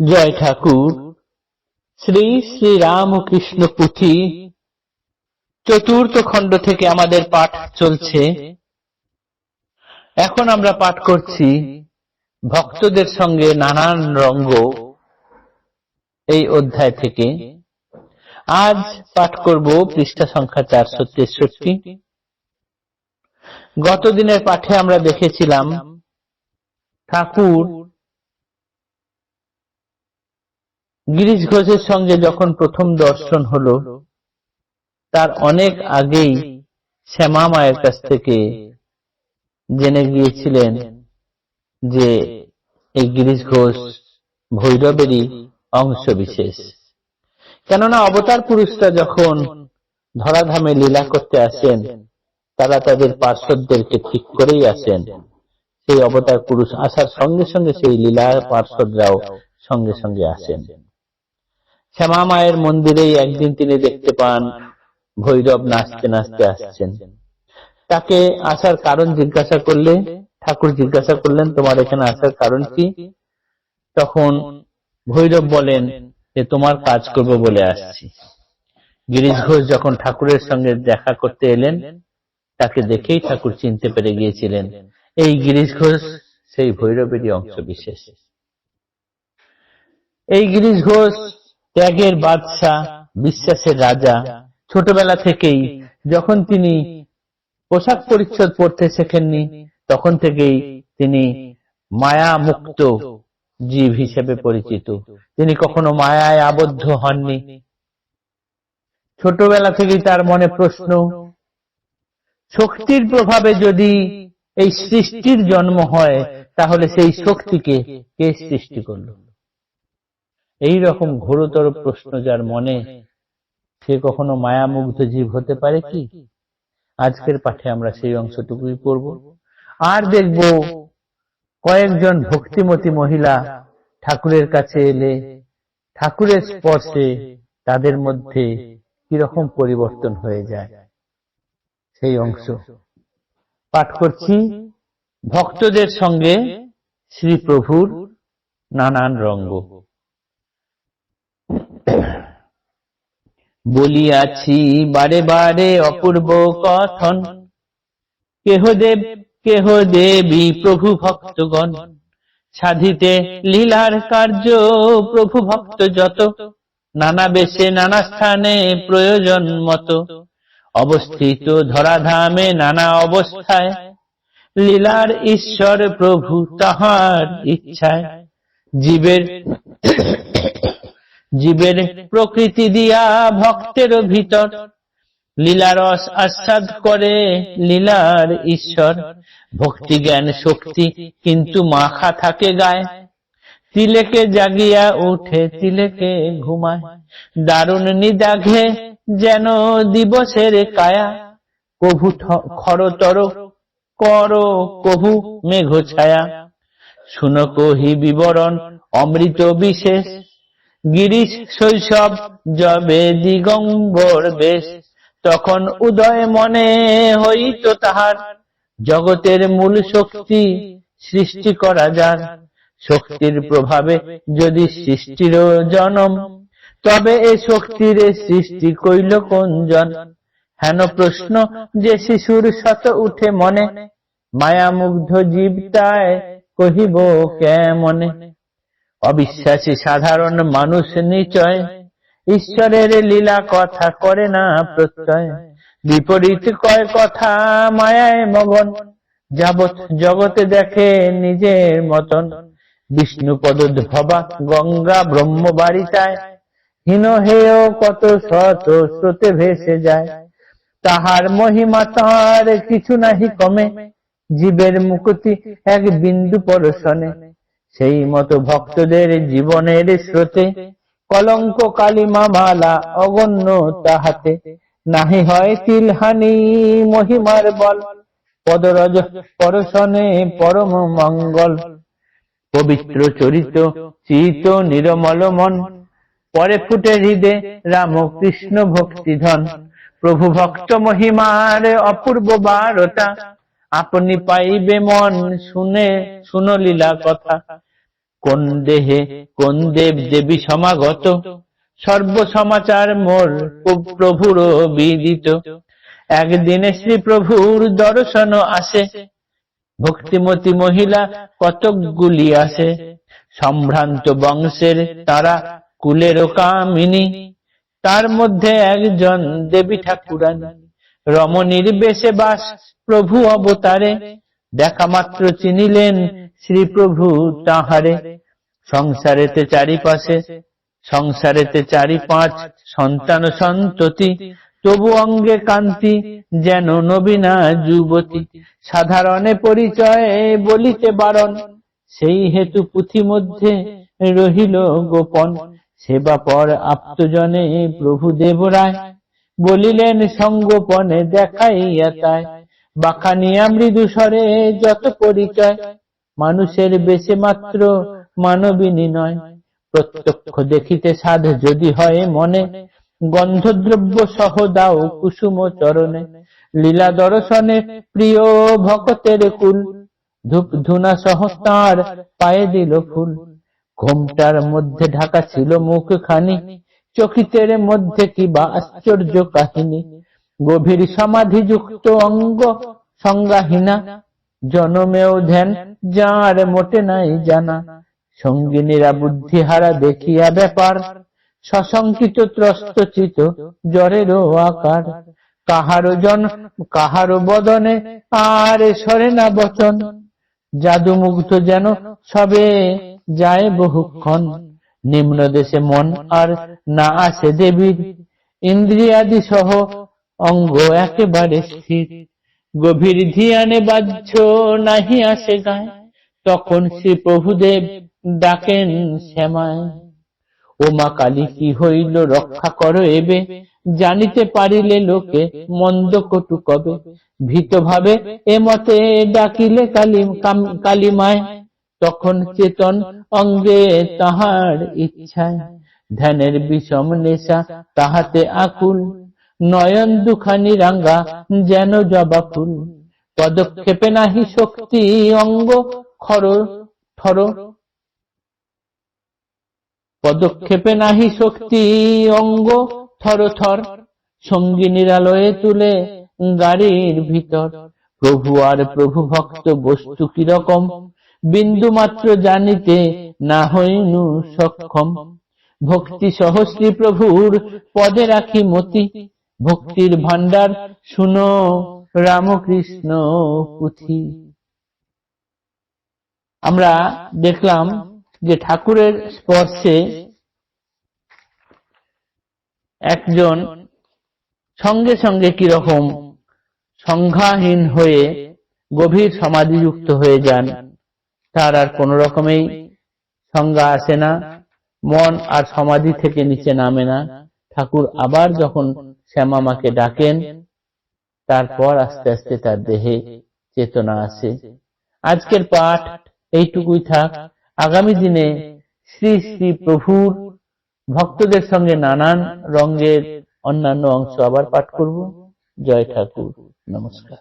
জয় ঠাকুর। শ্রী শ্রী রামকৃষ্ণ পুঁথি চতুর্থ খণ্ড থেকে আমাদের পাঠ চলছে। এখন আমরা পাঠ করছি ভক্তদের সঙ্গে নানান রঙ্গ এই অধ্যায় থেকে। আজ পাঠ করব পৃষ্ঠা সংখ্যা চারশো তেষট্টি। গত দিনের পাঠে আমরা দেখেছিলাম ঠাকুর গিরিশ ঘোষের সঙ্গে যখন প্রথম দর্শন হলো, তার অনেক আগেই শ্যামা মায়ের কাছ থেকে জেনে গিয়েছিলেন যে এই গিরিশ ঘোষ ভৈরবেরই অংশ বিশেষ কেননা অবতার পুরুষরা যখন ধরাধামে লীলা করতে আসেন, তারা তাদের পার্শ্বদেরকে ঠিক করেই আসেন। সেই অবতার পুরুষ আসার সঙ্গে সঙ্গে সেই লীলা পার্শ্বদরাও সঙ্গে সঙ্গে আসেন। শ্যামা মায়ের মন্দিরেই একদিন তিনি দেখতে পান ভৈরব নাচতে নাচতে আসছেন। তাকে আসার কারণ জিজ্ঞাসা করলে, ঠাকুর জিজ্ঞাসা করলেন, তোমার এখানে আসার কারণ কি? তখন ভৈরব বলেন যে তোমার কাজ করব বলে আসছি। গিরিশ ঘোষ যখন ঠাকুরের সঙ্গে দেখা করতে এলেন, তাকে দেখেই ঠাকুর চিনতে পেরে গিয়েছিলেন। এই গিরিশ ঘোষ, সেই ভৈরবেরই অংশ বিশেষ এই গিরিশ ঘোষ ত্যাগের বাদশাহ বিশ্বাসের রাজা। ছোটবেলা থেকেই যখন তিনি পোশাক পরিচ্ছদ পড়তে শেখেননি, তখন থেকেই তিনি মায়া মুক্ত জীব হিসেবে পরিচিত। তিনি কখনো মায়ায় আবদ্ধ হননি। ছোটবেলা থেকেই তার মনে প্রশ্ন, শক্তির প্রভাবে যদি এই সৃষ্টির জন্ম হয়, তাহলে সেই শক্তিকে কে সৃষ্টি করল? এই রকম ঘোরতর প্রশ্ন যার মনে, সে কখনো মায়ামুগ্ধ জীব হতে পারে কি? আজকের পাঠে আমরা সেই অংশটুকুই পড়ব। আর দেখব কয়েকজন ভক্তিমতী মহিলা ঠাকুরের কাছে এলে, ঠাকুরের স্পর্শে তাদের মধ্যে কীরকম পরিবর্তন হয়ে যায়। সেই অংশ। পাঠ করছি ভক্তদের সঙ্গে শ্রী প্রভুর নানান রঙ্গ। বলিয়াছি, বারে বারে অপূর্ব কথন। কেহ দেব, কেহ দেবী প্রভু ভক্তগণ। সাধিতে লীলার কার্য, প্রভু ভক্ত যত। নানা বেশে, নানা স্থানে প্রয়োজন মতো। অবস্থিত ধরাধামে নানা অবস্থায়। লীলার ঈশ্বর প্রভু তাহার ইচ্ছায়। জীবের জীবের প্রকৃতি দিয়া ভক্তের ভিতর। লীলারস আস্বাদ করে লীলার ঈশ্বর। ভক্তি জ্ঞান শক্তি কিন্তু মাখা থাকে গায়ে। তিলেকে জাগিয়া উঠে তিলেকে ঘুমায়। দারুণ নিদাঘে যেন দিবসের কায়া। কভু খরতর কর, কভু মেঘ ছায়া। শুন কহি বিবরণ, অমৃত বিশেষ। গিরিশ শৈশব যবে দিগম্বর বেশ। তখন উদয় মনে হইত তাহার। জগতের মূল শক্তি সৃষ্টি করা যার। শক্তির প্রভাবে যদি সৃষ্টির জনম, তবে এ শক্তির সৃষ্টি কইল কোন জন? হেন প্রশ্ন যে শিশুর শত উঠে মনে, মায়ামুগ্ধ জীবটায় কহিব কেমনে অবিশ্বাসী সাধারণ মানুষ নিচয়। ঈশ্বরের লীলা কথা করে না প্রত্যয়। বিপরীত কয় কথা মায়ায় মগন। যাবৎ জগতে দেখে নিজের মতন। বিষ্ণু পদোদ্ভবা গঙ্গা ব্রহ্ম বাড়িটায়। হীন হেয় কত শত স্রোতে ভেসে যায়। তাহার মহিমা তাহার কিছু নাহি কমে। জীবের মুকুতি এক বিন্দু পরশনে। সেই মতো ভক্তদের জীবনের স্রোতে কলঙ্ক কালিমা মালা অগণ্য তাহাতে। নাহি হয় তিলহানি মহিমার বল, পদরজ পরশনে পরম মঙ্গল। পবিত্র চরিত চিত নিরমল মন, পরে ফুটে হৃদে রামকৃষ্ণ ভক্তিধন। প্রভু ভক্ত মহিমার অপূর্ব বারতা, আপনি পাইবে মন শুনে, শুনলীলা কথা। কোন দেহে কোন দেব দেবী সমাগত? সর্ব সমাচার মোর প্রভুর বিদিত। একদিনে শ্রী প্রভুর দর্শন আসে। ভক্তিমতী মহিলা কতকগুলি আসে। সম্ভ্রান্ত বংশের তারা কুলের কামিনী। তার মধ্যে একজন দেবী ঠাকুরানী। রমণীর বেশে বাস প্রভু অবতারে। দেখা মাত্র চিনিলেন শ্রী প্রভু তাহারে, সংসারেতে চারিপাশে, সংসারেতে চারি পাঁচ সন্তান সন্ততি, তবু অঙ্গে কান্তি যেন নবীনা যুবতী। সাধারণে পরিচয় বলিতে বারণ, সেই হেতু পুঁথি মধ্যে রহিল গোপন। সেবা পর আপ্তজনে প্রভু দেবরায় বলিলেন, সঙ্গোপনে দেখাইয়া তাই। বাখানিয়া মৃদু স্বরে যত পরিচয় মানুষের বেশে মাত্র মানবিনী নয়। প্রত্যক্ষ দেখিতে সাধ যদি হয় মনে, গন্ধদ্রব্য সহ দাও কুসুম চরণে। লীলা দর্শনে প্রিয় ভকতের কুল, ধূপ ধুনা সহ তাঁর পায়ে দিল ফুল। ঘোমটার মধ্যে ঢাকা ছিল মুখ খানি চকিতের মধ্যে কি বা আশ্চর্য কাহিনী। গভীর সমাধি যুক্ত অঙ্গ সংজ্ঞাহীনা জনমেও ধ্যান যার মোটে নাই জানা। সঙ্গিনীরা বুদ্ধিহারা দেখিয়া ব্যাপার। সশঙ্কিত ত্রস্ত চিত জ্বরেরও আকার। কাহারো জন কাহারো বদনে আর সরে না বচন। জাদু মুগ্ধ যেন সবে যায় বহুক্ষণ। নিম্ন দেশে মন আর না আসে দেবীর। ইন্দ্রিয়াদি সহ অঙ্গ একেবারে স্থির। গভীর ধিয়ানে বাহ্য নাহি আসে গায়। তখন শ্রী প্রভুদেব ডাকেন শ্যামায়, ও মা কালী, কি হইল? রক্ষা করো এবে। জানিতে পারিলে লোকে মন্দ কটু কবে। ভীত ভাবে এ মতে ডাকিলে কালী কালীমায়। তখন চেতন অঙ্গে তাহার ইচ্ছায়। ধ্যানের বিষম নেশা তাহাতে আকুল। নয়ন দুখানি রাঙ্গা যেন জবা ফুল। পদক্ষেপে নাহি শক্তি অঙ্গ খর ঠর পদক্ষেপে নাহি শক্তি অঙ্গ, থর থর। সঙ্গী নিরালয়ে তুলে গাড়ির ভিতর। প্রভু আর প্রভু ভক্ত বস্তু কীরকম? বিন্দু মাত্র জানিতে না হইনু সক্ষম। ভক্তি সহস্রী প্রভুর পদে রাখি মতি। ভক্তির ভান্ডার শুনো, রামকৃষ্ণ পুঁথি। আমরা দেখলাম যে ঠাকুরের স্পর্শে একজন সঙ্গে সঙ্গে কীরকম সংজ্ঞাহীন হয়ে গভীর সমাধিযুক্ত হয়ে যান। তার আর কোন রকমেই সংজ্ঞা আসে না, মন আর সমাধি থেকে নিচে নামে না। ঠাকুর আবার যখন শ্যামামাকে ডাকেন, তারপর আস্তে আস্তে তার দেহে চেতনা আসে আজকের পাঠ এইটুকুই থাক। আগামী দিনে শ্রী শ্রী প্রভুর ভক্তদের সঙ্গে নানান রঙের অন্যান্য অংশ আবার পাঠ করব। জয় ঠাকুর। নমস্কার।